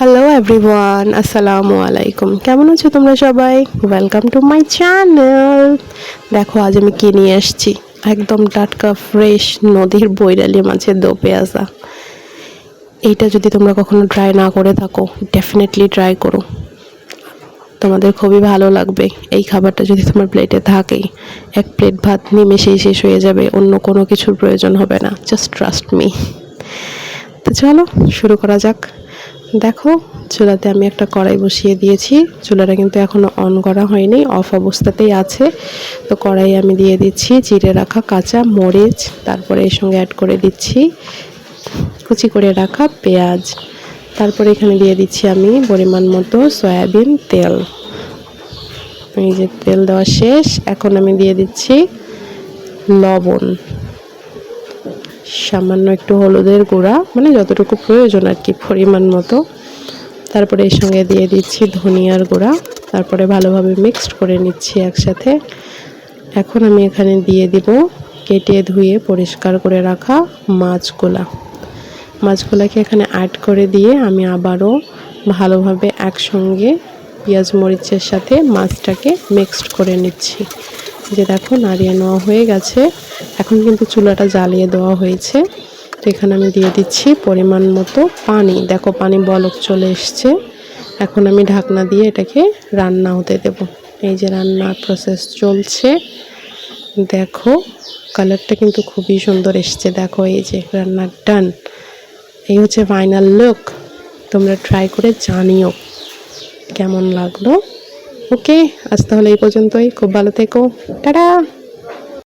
Hello everyone আসসালামু আলাইকুম কেমন আছো তোমরা সবাই? ওয়েলকাম টু মাই চ্যানেল দেখো, আজ আমি কি নিয়ে এসেছি একদম টাটকা ফ্রেশ নদীর বৈরালি মাছের দো পেঁয়াজা। এইটা যদি তোমরা কখনো ট্রাই না করে থাকো ডেফিনেটলি ট্রাই করো। তোমাদের খুবই ভালো লাগবে। এই খাবারটা যদি তোমার প্লেটে থাকেই, এক প্লেট ভাত নিমেষেই শেষ হয়ে যাবে, অন্য কোনো কিছুর প্রয়োজন হবে না। জাস্ট ট্রাস্ট মি তো চলো, শুরু করা যাক। দেখো, চুলাতে আমি একটা কড়াই বসিয়ে দিয়েছি। চুলাটা কিন্তু এখনও অন করা হয়নি অফ অবস্থাতেই আছে। তো কড়াই আমি দিয়ে দিচ্ছি, জিরে রাখা কাঁচা মরিচ, তারপরে এর সঙ্গে অ্যাড করে দিচ্ছি কুচি করে রাখা পেঁয়াজ। তারপরে এখানে দিয়ে দিচ্ছি আমি পরিমাণ মতো সয়াবিন তেল। এই যে তেল দেওয়া শেষ, এখন আমি দিয়ে দিচ্ছি লবণ। সামান্য একটু হলুদের গুঁড়া মানে যতটুকু প্রয়োজন আর কি পরিমাণ মতো। তারপরে এর সঙ্গে দিয়ে দিচ্ছি ধনিয়ার গুঁড়া, তারপরে ভালোভাবে মিক্সড করে নিচ্ছি একসাথে। এখন আমি এখানে দিয়ে দিব কেটে ধুয়ে পরিষ্কার করে রাখা মাছগুলা। মাছগুলাকে এখানে অ্যাড করে দিয়ে আমি আবারও ভালোভাবে একসঙ্গে পেঁয়াজ মরিচের সাথে মাছটাকে মিক্সড করে নিচ্ছি। যে দেখো নাড়িয়ে নেওয়া হয়ে গেছে। এখন কিন্তু চুলাটা জ্বালিয়ে দেওয়া হয়েছে। তো এখানে আমি দিয়ে দিচ্ছি পরিমাণ মতো পানি। দেখো পানি বলক চলে এসছে। এখন আমি ঢাকনা দিয়ে এটাকে রান্না হতে দেব। এই যে রান্নার প্রসেস চলছে। দেখো কালারটা কিন্তু খুবই সুন্দর এসছে। দেখো এই যে রান্নার ডান এই হচ্ছে ফাইনাল লুক তোমরা ট্রাই করে জানিও কেমন লাগল। ওকে আজ তাহলে এই পর্যন্তই। খুব ভালো থেকো। টাটা!